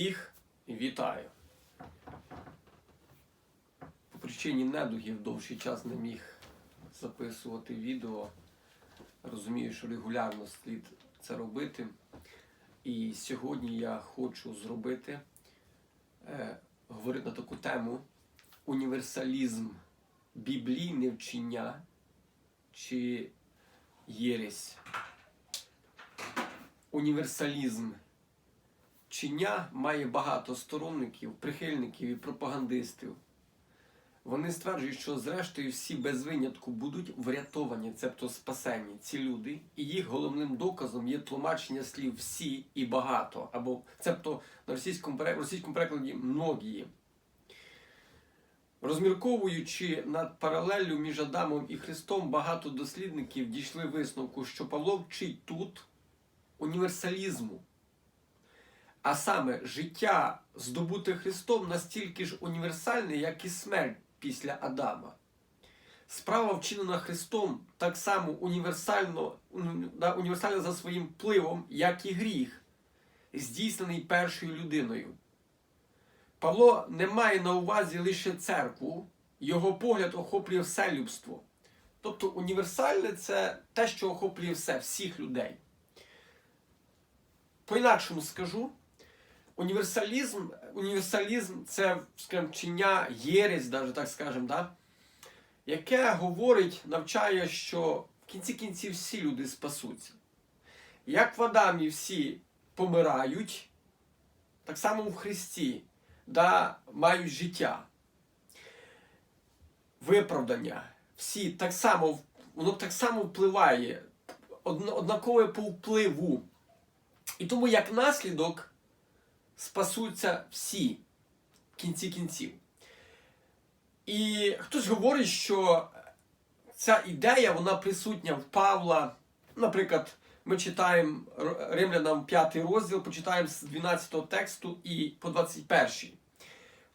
Всіх вітаю. По причині недугів довший час не міг записувати відео. Розумію, що регулярно слід це робити. І сьогодні я хочу зробити, е, говорити на таку тему універсалізм біблійне вчення чи єресь. Універсалізм вчення має багато сторонників, прихильників і пропагандистів. Вони стверджують, що зрештою всі без винятку будуть врятовані, цебто спасені, ці люди, і їх головним доказом є тлумачення слів всі і багато, або цебто на російському, російському перекладі многії. Розмірковуючи над паралеллю між Адамом і Христом, багато дослідників дійшли висновку, що Павло вчить тут універсалізму. А саме життя, здобуте Христом, настільки ж універсальне, як і смерть після Адама. Справа, вчинена Христом, так само універсально, уні- універсальна за своїм впливом, як і гріх, здійснений першою людиною. Павло не має на увазі лише церкву, його погляд охоплює все людство. Тобто універсальне це те, що охоплює все, всіх людей. По-інакшому скажу, універсалізм, універсалізм це скажімо, вчення єресь, даже так скажемо, да? яке говорить, навчає, що в кінці кінців всі люди спасуться. Як в Адамі всі помирають, так само в Христі да, мають життя. Виправдання. Всі так само, воно так само впливає, однакове по впливу. І тому як наслідок спасуться всі в кінці кінців. І хтось говорить, що ця ідея вона присутня в Павла. Наприклад, ми читаємо Римлянам 5 розділ, почитаємо з 12 тексту і по 21.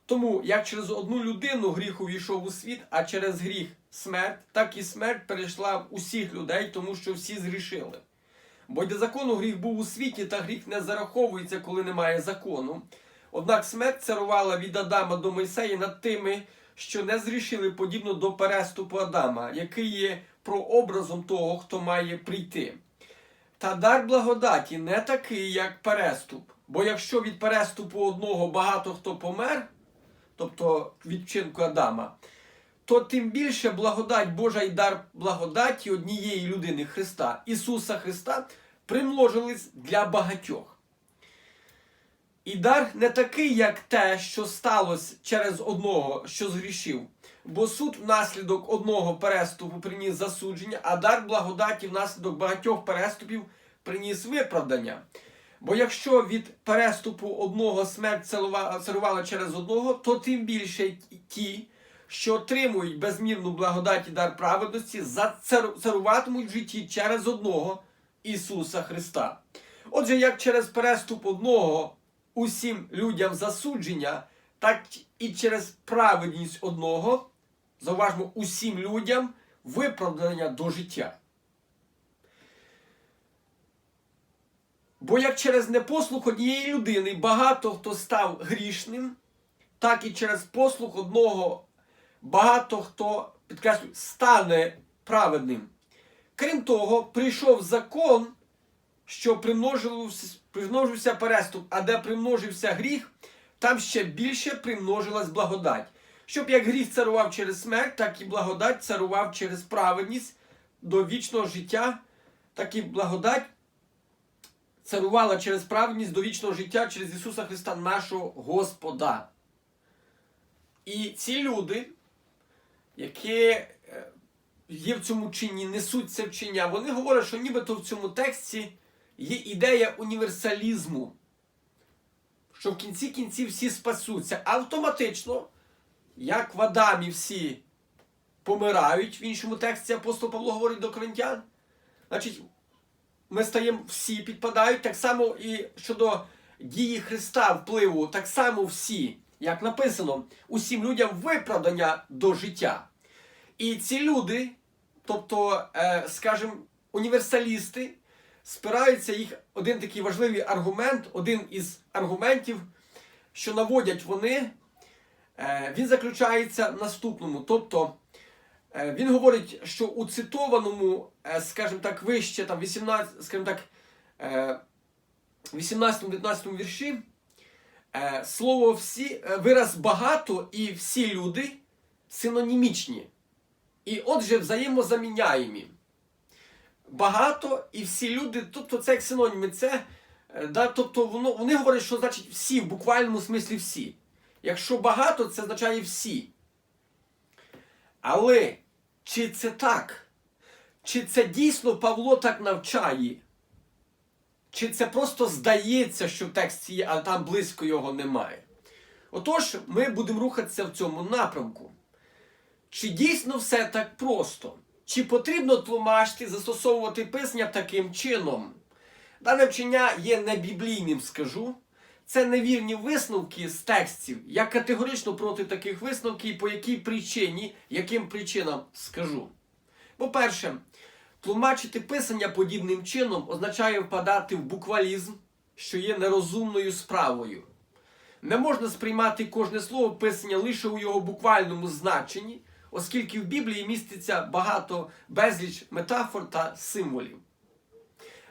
Тому як через одну людину гріх увійшов у світ, а через гріх смерть, так і смерть перейшла в усіх людей, тому що всі згрішили. Бо до закону гріх був у світі, та гріх не зараховується, коли немає закону. Однак смерть царувала від Адама до Мойсея над тими, що не зрішили подібно до переступу Адама, який є прообразом того, хто має прийти. Та дар благодаті не такий, як переступ. Бо якщо від переступу одного багато хто помер, тобто від вчинку Адама, то тим більше благодать Божа і дар благодаті однієї людини Христа, Ісуса Христа, примножились для багатьох. І дар не такий, як те, що сталося через одного, що згрішив. Бо суд внаслідок одного переступу приніс засудження, а дар благодаті внаслідок багатьох переступів приніс виправдання. Бо якщо від переступу одного смерть царувала через одного, то тим більше ті, що отримують безмірну благодать і дар праведності, зацару- царуватимуть в житті через одного Ісуса Христа. Отже, як через переступ одного усім людям засудження, так і через праведність одного, зауважмо, усім людям виправдання до життя. Бо як через непослух однієї людини багато хто став грішним, так і через послух одного багато хто, підкреслюю, стане праведним. Крім того, прийшов закон, що примножився переступ, а де примножився гріх, там ще більше примножилась благодать. Щоб як гріх царував через смерть, так і благодать царував через праведність до вічного життя, так і благодать царувала через праведність до вічного життя через Ісуса Христа, нашого Господа. І ці люди, які е, є в цьому чині, несуть це вчення, вони говорять, що нібито в цьому тексті є ідея універсалізму, що в кінці кінців всі спасуться. Автоматично, як в Адамі всі помирають, в іншому тексті апостол Павло говорить до коринтян, значить, ми стаємо всі підпадають, так само і щодо дії Христа впливу, так само всі, як написано, усім людям виправдання до життя. І ці люди, тобто, е, скажімо, універсалісти, спираються їх один такий важливий аргумент, один із аргументів що наводять вони, е, він заключається в наступному. Тобто е, він говорить, що у цитованому, скажімо так, вище там 18, скажімо так, е, 18-19 вірші слово всі, е, вираз багато і всі люди синонімічні. І отже, взаємозаміняємі. Багато і всі люди, тобто це як синоніми, це, е, да, тобто воно, вони говорять, що значить всі, в буквальному смислі всі. Якщо багато, це означає всі. Але чи це так? Чи це дійсно Павло так навчає? Чи це просто здається, що в тексті є, а там близько його немає? Отож, ми будемо рухатися в цьому напрямку. Чи дійсно все так просто? Чи потрібно тлумачити, застосовувати писання таким чином? Дане вчення є небіблійним, скажу. Це невірні висновки з текстів. Я категорично проти таких висновків, по якій причині, яким причинам скажу. По-перше, тлумачити писання подібним чином означає впадати в буквалізм, що є нерозумною справою. Не можна сприймати кожне слово писання лише у його буквальному значенні, оскільки в Біблії міститься багато безліч метафор та символів.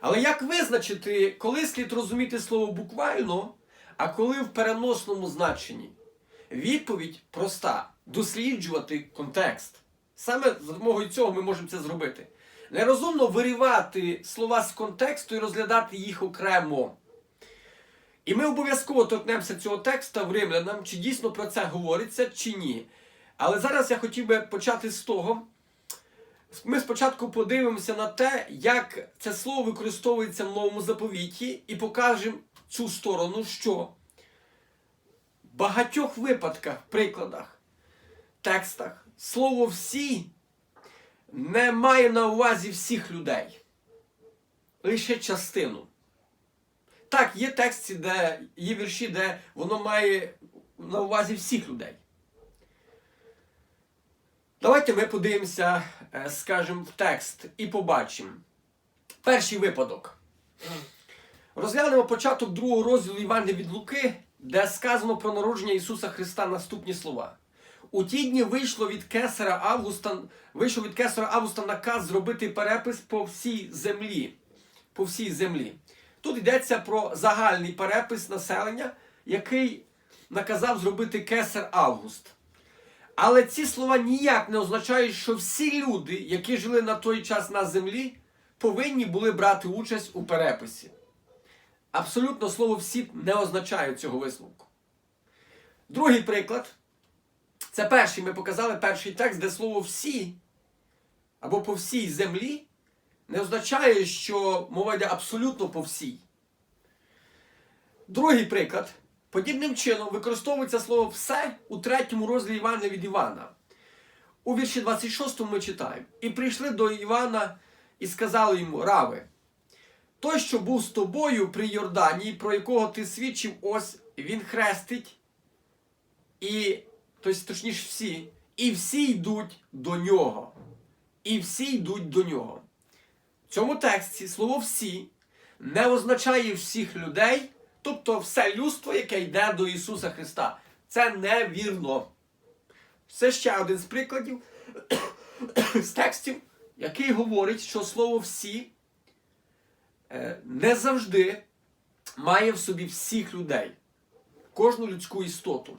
Але як визначити, коли слід розуміти слово буквально, а коли в переносному значенні? Відповідь проста: досліджувати контекст. Саме за допомогою цього ми можемо це зробити. Нерозумно виривати слова з контексту і розглядати їх окремо. І ми обов'язково торкнемося цього текста в римлянам, чи дійсно про це говориться, чи ні. Але зараз я хотів би почати з того. Ми спочатку подивимося на те, як це слово використовується в новому заповіті, і покажемо цю сторону, що в багатьох випадках, прикладах, текстах слово всі не має на увазі всіх людей, лише частину. Так, є тексти, де є вірші, де воно має на увазі всіх людей. Давайте ми подивимося, е, скажімо, в текст і побачимо. Перший випадок. Розглянемо початок другого розділу Івана від Луки, де сказано про народження Ісуса Христа наступні слова. У ті дні вийшло від кесаря Августа, вийшов від кесаря Августа наказ зробити перепис по всій землі. По всій землі. Тут йдеться про загальний перепис населення, який наказав зробити кесар Август. Але ці слова ніяк не означають, що всі люди, які жили на той час на землі, повинні були брати участь у переписі. Абсолютно слово всі не означає цього висновку. Другий приклад. Це перший ми показали перший текст, де слово всі або по всій землі не означає, що мова йде абсолютно по всій. Другий приклад. Подібним чином використовується слово все у третьому розділі Івана від Івана. У вірші 26 ми читаємо. І прийшли до Івана і сказали йому, Раве, той, що був з тобою при Йорданії, про якого ти свідчив, ось він хрестить, і, тобто, точніше всі, і всі йдуть до нього. І всі йдуть до нього. В цьому тексті слово всі не означає всіх людей. Тобто все людство, яке йде до Ісуса Христа. Це невірно. Це ще один з прикладів з текстів, який говорить, що слово всі е, не завжди має в собі всіх людей, кожну людську істоту.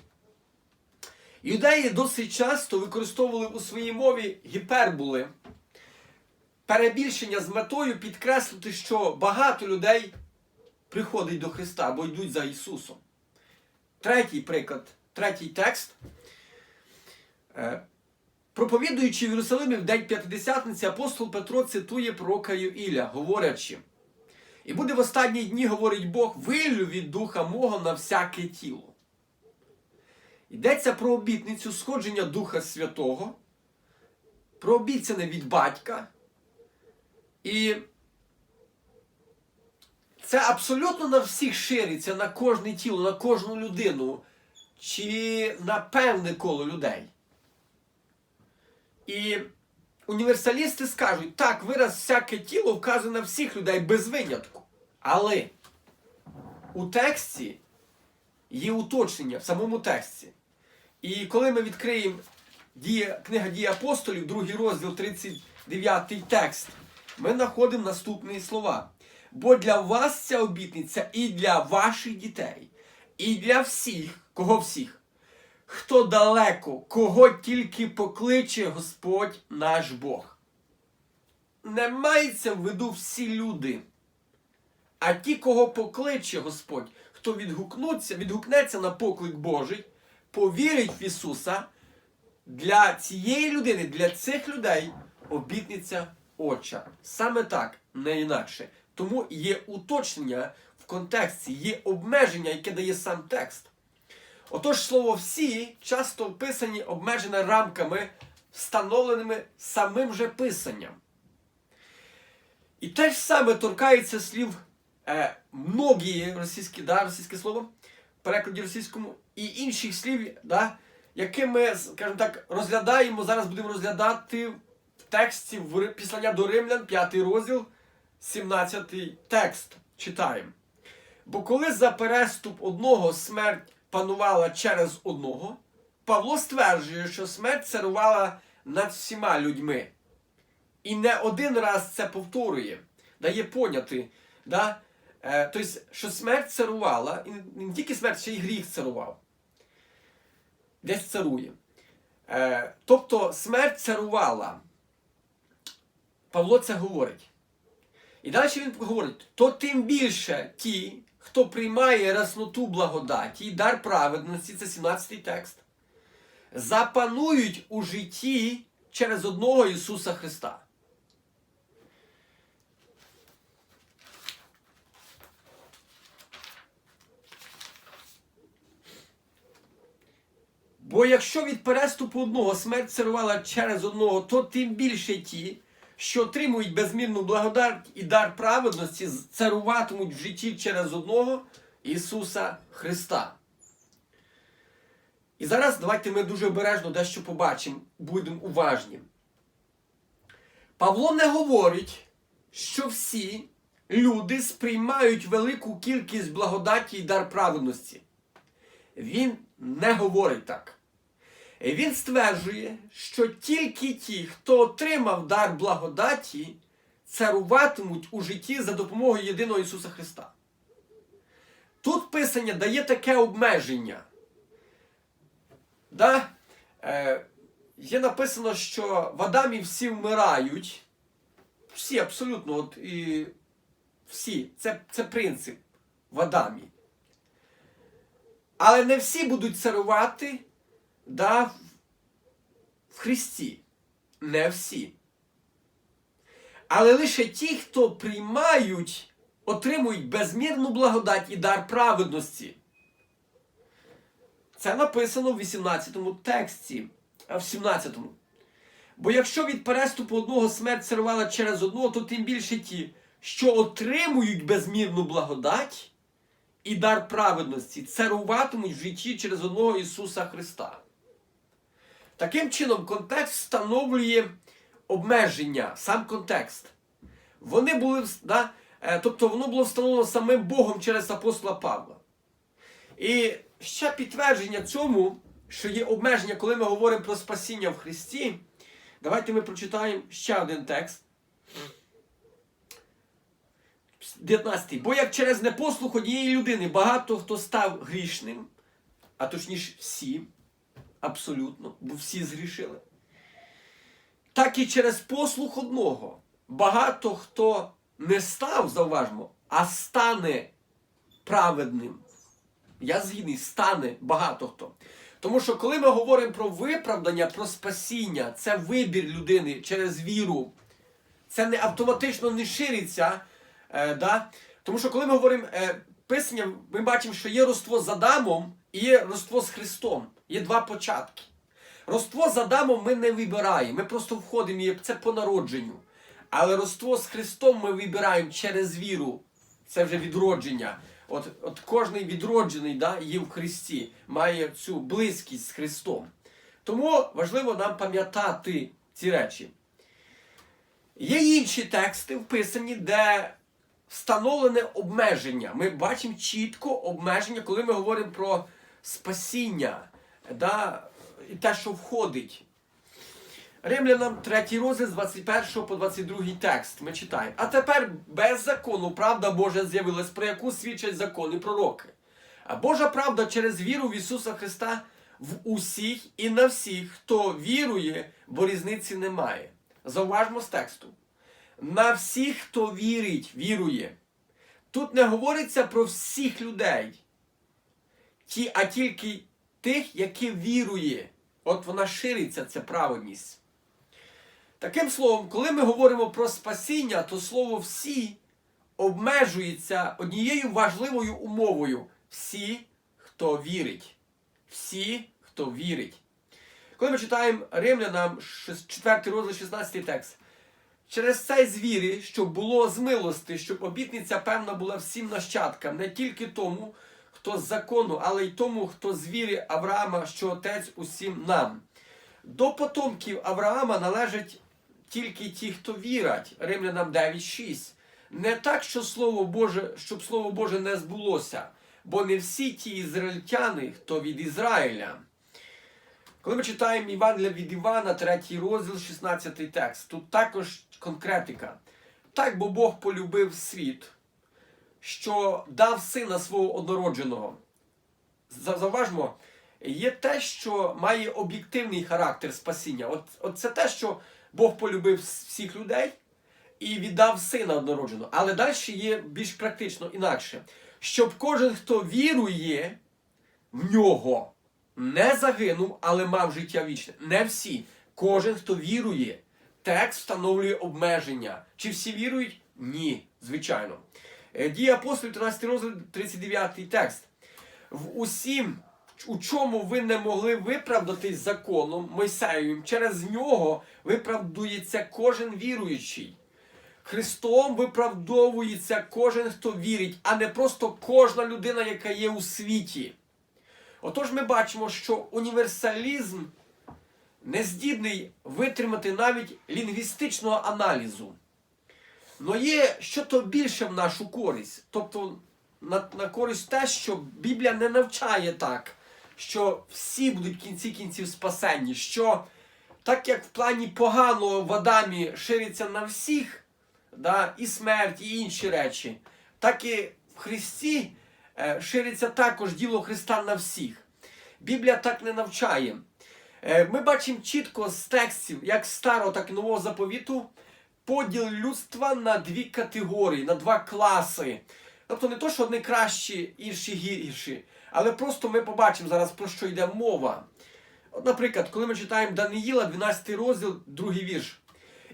Юдеї досить часто використовували у своїй мові гіперболи, перебільшення з метою підкреслити, що багато людей приходить до Христа або йдуть за Ісусом. Третій приклад, третій текст. Е, Проповідуючи в Єрусалимі в день П'ятидесятниці, апостол Петро цитує пророка Юіля, говорячи: І буде в останні дні, говорить Бог, виллю від духа мого на всяке тіло. Йдеться про обітницю сходження Духа Святого, про обіцяне від батька. І це абсолютно на всіх шириться, на кожне тіло, на кожну людину, чи на певне коло людей. І універсалісти скажуть, так, вираз всяке тіло вказує на всіх людей без винятку. Але у тексті є уточнення в самому тексті. І коли ми відкриємо дія, книга дії апостолів, другий розділ, 39 текст, ми знаходимо наступні слова. Бо для вас ця обітниця і для ваших дітей, і для всіх, кого всіх, хто далеко, кого тільки покличе Господь наш Бог. Не мається в виду всі люди, а ті, кого покличе Господь, хто відгукнуться, відгукнеться на поклик Божий, повірить в Ісуса, для цієї людини, для цих людей обітниця Отча. Саме так, не інакше. Тому є уточнення в контексті, є обмеження, яке дає сам текст. Отож, слово всі часто вписані обмежене рамками, встановленими самим же писанням. І те ж саме торкається слів е, многі російські, да, російське слово, перекладі російському, і інших слів, да, які ми, скажімо так, розглядаємо, зараз будемо розглядати в тексті в післання до Римлян, 5 розділ, 17 текст. Читаємо. Бо коли за переступ одного смерть панувала через одного, Павло стверджує, що смерть царувала над всіма людьми. І не один раз це повторює, дає поняти, да? Е, тобто, що смерть царувала, і не тільки смерть, ще й гріх царував. Десь царує. Е, тобто смерть царувала. Павло це говорить. І далі він говорить: то тим більше ті, хто приймає расноту благодаті, і дар праведності, це 17-й текст, запанують у житті через одного Ісуса Христа. Бо якщо від переступу одного смерть царувала через одного, то тим більше ті, що отримують безмірну благодать і дар праведності, царуватимуть в житті через одного Ісуса Христа. І зараз давайте ми дуже обережно дещо побачимо, будемо уважні. Павло не говорить, що всі люди сприймають велику кількість благодаті і дар праведності. Він не говорить так. Він стверджує, що тільки ті, хто отримав дар благодаті, царуватимуть у житті за допомогою єдиного Ісуса Христа. Тут Писання дає таке обмеження. Да? Е, є написано, що в Адамі всі вмирають. Всі абсолютно, от, і всі. Це, це принцип в Адамі. Але не всі будуть царувати да, в- Христі. Не всі. Але лише ті, хто приймають, отримують безмірну благодать і дар праведності. Це написано в 18 тексті, в 17. Бо якщо від переступу одного смерть царувала через одного, то тим більше ті, що отримують безмірну благодать і дар праведності, царуватимуть в житті через одного Ісуса Христа. Таким чином, контекст встановлює обмеження, сам контекст. Вони були, да, е, тобто воно було встановлено самим Богом через апостола Павла. І ще підтвердження цьому, що є обмеження, коли ми говоримо про спасіння в Христі. Давайте ми прочитаємо ще один текст. 19. Бо як через непослух однієї людини багато хто став грішним, а точніше всі, абсолютно, бо всі згрішили. Так і через послух одного багато хто не став, зауважмо, а стане праведним. Я згідний, стане багато хто. Тому що коли ми говоримо про виправдання, про спасіння, це вибір людини через віру. Це не автоматично не шириться. Е, да? Тому що коли ми говоримо е, писання, ми бачимо, що є роство з Адамом і є роство з Христом. Є два початки. Роство з Адамом ми не вибираємо, ми просто входимо, і це по народженню. Але роство з Христом ми вибираємо через віру. Це вже відродження. От, от кожний відроджений да, є в Христі, має цю близькість з Христом. Тому важливо нам пам'ятати ці речі. Є інші тексти вписані, де встановлене обмеження. Ми бачимо чітко обмеження, коли ми говоримо про спасіння да, і те, що входить. Римлянам 3 розділ з 21 по 22 текст. Ми читаємо. А тепер без закону правда Божа з'явилась, про яку свідчать закони пророки. А Божа правда через віру в Ісуса Христа в усіх і на всіх, хто вірує, бо різниці немає. Зауважмо з тексту. На всіх, хто вірить, вірує. Тут не говориться про всіх людей, ті, а тільки тих, які вірує. От вона шириться, ця праведність. Таким словом, коли ми говоримо про спасіння, то слово всі обмежується однією важливою умовою. Всі, хто вірить. Всі, хто вірить. Коли ми читаємо Римлянам 4 розділ 16 текст. Через цей звіри, щоб було з щоб обітниця певна була всім нащадкам, не тільки тому, хто з закону, але й тому, хто з віри Авраама, що отець усім нам. До потомків Авраама належать тільки ті, хто вірять. Римлянам 9.6. Не так, що Слово Боже, щоб Слово Боже не збулося, бо не всі ті ізраїльтяни, хто від Ізраїля. Коли ми читаємо Івангелія від Івана, 3 розділ, 16 текст, тут також конкретика. Так, бо Бог полюбив світ, що дав сина свого однородженого. За- Зауважмо, є те, що має об'єктивний характер спасіння. От, от це те, що Бог полюбив всіх людей і віддав сина однородженого. Але далі є більш практично інакше. Щоб кожен, хто вірує в нього, не загинув, але мав життя вічне. Не всі. Кожен, хто вірує, текст встановлює обмеження. Чи всі вірують? Ні, звичайно. Е, Дії апостолів, 13 розділ, 39 текст. В усім, у чому ви не могли виправдатись законом Мойсеєвим, через нього виправдується кожен віруючий. Христом виправдовується кожен, хто вірить, а не просто кожна людина, яка є у світі. Отож ми бачимо, що універсалізм не здібний витримати навіть лінгвістичного аналізу. Но є що то більше в нашу користь. Тобто на, на користь те, що Біблія не навчає так, що всі будуть в кінці кінців спасенні, що так як в плані поганого в Адамі шириться на всіх, да, і смерть, і інші речі, так і в Христі е, шириться також діло Христа на всіх. Біблія так не навчає. Е, Ми бачимо чітко з текстів, як старого, так і нового заповіту, поділ людства на дві категорії, на два класи. Тобто не то, що одні кращі, інші гірші, але просто ми побачимо зараз, про що йде мова. От, наприклад, коли ми читаємо Даниїла, 12 розділ, другий вірш.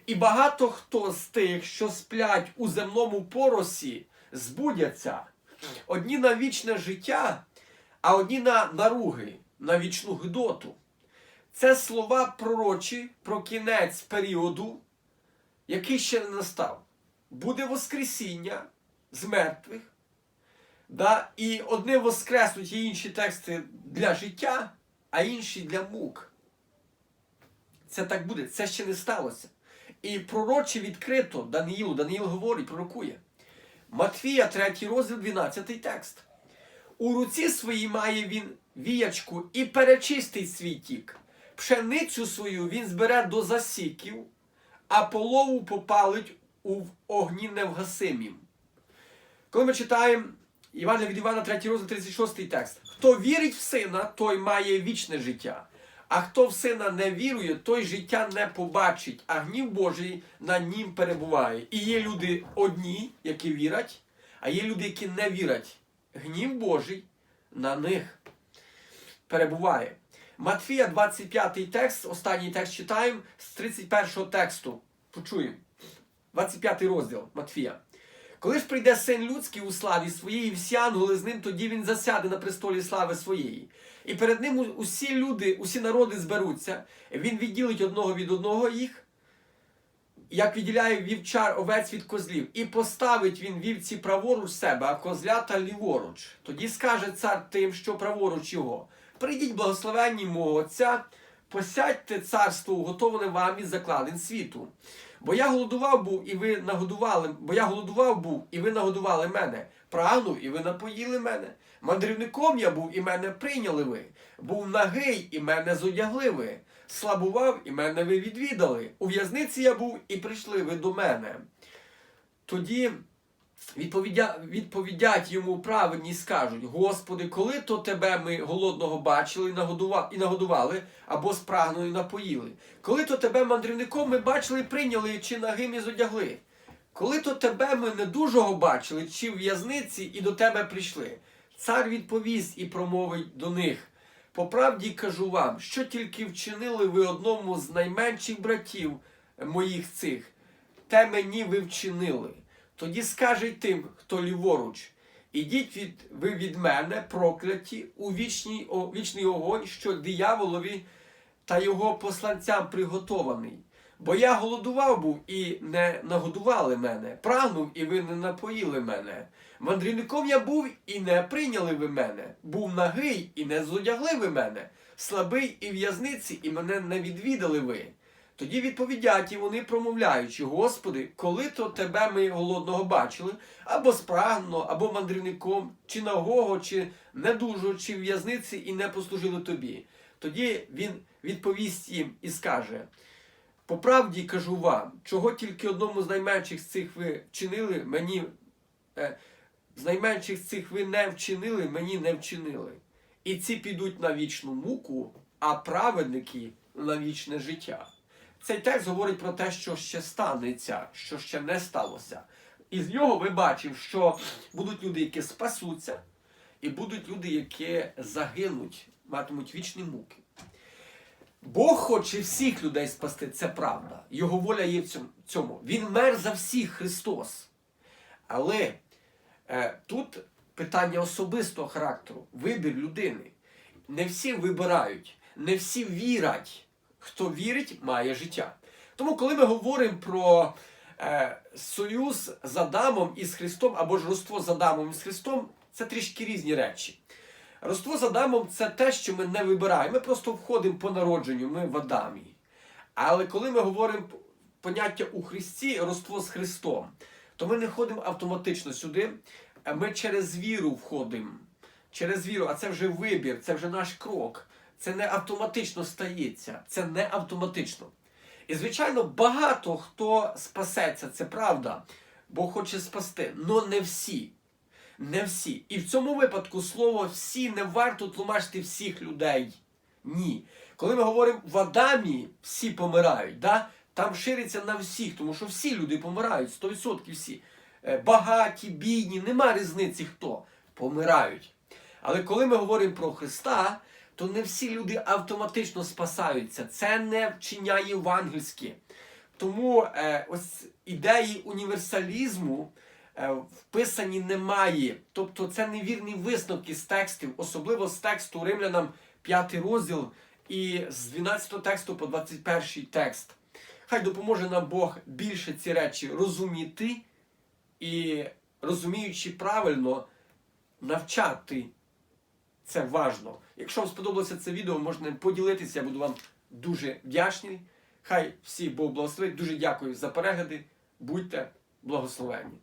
І багато хто з тих, що сплять у земному поросі, збудяться. Одні на вічне життя, а одні на наруги, на вічну гидоту. Це слова пророчі про кінець періоду, який ще не настав. Буде Воскресіння з мертвих. Да? І одні воскреснуть і інші тексти для життя, а інші для мук. Це так буде, це ще не сталося. І пророче відкрито Даниїлу, Даниїл говорить, пророкує. Матфія, 3 розділ, 12 текст. У руці своїй має він віячку і перечистить свій тік. Пшеницю свою він збере до засіків, а полову попалить у огні невгасимім. Коли ми читаємо Івана від Івана 3 розділ 36 текст. Хто вірить в сина, той має вічне життя. А хто в сина не вірує, той життя не побачить, а гнів Божий на нім перебуває. І є люди одні, які вірять, а є люди, які не вірять. Гнів Божий на них перебуває. Матфія, 25 текст, останній текст читаємо з 31 тексту. Почуємо. 25 розділ Матфія. Коли ж прийде син людський у славі своєї, і всі ангели з ним, тоді він засяде на престолі слави своєї. І перед ним усі люди, усі народи зберуться, він відділить одного від одного їх, як відділяє вівчар овець від козлів, і поставить він вівці праворуч себе, а козлята ліворуч. Тоді скаже цар тим, що праворуч його. Прийдіть, благословенні мого Отця, посядьте царство, уготоване вам із закладин світу. Бо я голодував був, і ви нагодували, бо я голодував був, і ви нагодували мене. Прагнув, і ви напоїли мене. Мандрівником я був, і мене прийняли ви. Був нагий, і мене зодягли ви. Слабував, і мене ви відвідали. У в'язниці я був, і прийшли ви до мене. Тоді відповідя, відповідять йому праведні і скажуть: Господи, коли то тебе ми голодного бачили і нагодува- і нагодували, або спрагнули і напоїли? Коли то тебе мандрівником ми бачили і прийняли, чи нагим і зодягли? Коли то тебе ми недужого бачили, чи в в'язниці і до тебе прийшли? Цар відповість і промовить до них. По правді кажу вам, що тільки вчинили ви одному з найменших братів моїх цих, те мені ви вчинили. Тоді скаже тим, хто ліворуч, ідіть від, ви від мене, прокляті, у вічний, о, вічний огонь, що дияволові та його посланцям приготований. Бо я голодував був і не нагодували мене, прагнув, і ви не напоїли мене. Мандрівником я був і не прийняли ви мене. Був нагий і не зодягли ви мене, слабий і в'язниці, і мене не відвідали ви. Тоді відповідять і вони промовляючи, Господи, коли то тебе ми голодного бачили, або спрагнено, або мандрівником, чи нагого, чи недужого, чи в'язниці, і не послужили тобі. Тоді він відповість їм і скаже: по правді кажу вам, чого тільки одному з найменших з цих ви вчинили, мені е, з найменших з цих ви не вчинили, мені не вчинили. І ці підуть на вічну муку, а праведники на вічне життя. Цей текст говорить про те, що ще станеться, що ще не сталося. І з нього ми бачимо, що будуть люди, які спасуться, і будуть люди, які загинуть, матимуть вічні муки. Бог хоче всіх людей спасти, це правда. Його воля є в цьому-. Він мер за всіх Христос. Але е, тут питання особистого характеру, вибір людини. Не всі вибирають, не всі вірять. Хто вірить, має життя. Тому, коли ми говоримо про е, союз з Адамом і з Христом, або ж родство з Адамом і з Христом, це трішки різні речі. Родство з Адамом це те, що ми не вибираємо. Ми просто входимо по народженню, ми в Адамі. Але коли ми говоримо поняття у Христі, родство з Христом, то ми не ходимо автоматично сюди, ми через віру входимо. Через віру, а це вже вибір, це вже наш крок. Це не автоматично стається, це не автоматично. І, звичайно, багато хто спасеться, це правда, Бог хоче спасти, але не всі. Не всі. І в цьому випадку слово всі не варто тлумачити всіх людей. Ні. Коли ми говоримо в Адамі, всі помирають, да? там шириться на всіх, тому що всі люди помирають, 100% всі. Е, Багаті, бідні, нема різниці хто. Помирають. Але коли ми говоримо про Христа, то не всі люди автоматично спасаються. Це не вчення євангельське. Тому е, ось ідеї універсалізму е, вписані немає. Тобто це невірні висновки з текстів, особливо з тексту Римлянам 5 розділ і з 12 тексту по 21 текст. Хай допоможе нам Бог більше ці речі розуміти і розуміючи правильно навчати. Це важно. Якщо вам сподобалося це відео, можна поділитися, я буду вам дуже вдячний. Хай всі Бог благословить. Дуже дякую за перегляди. Будьте благословенні.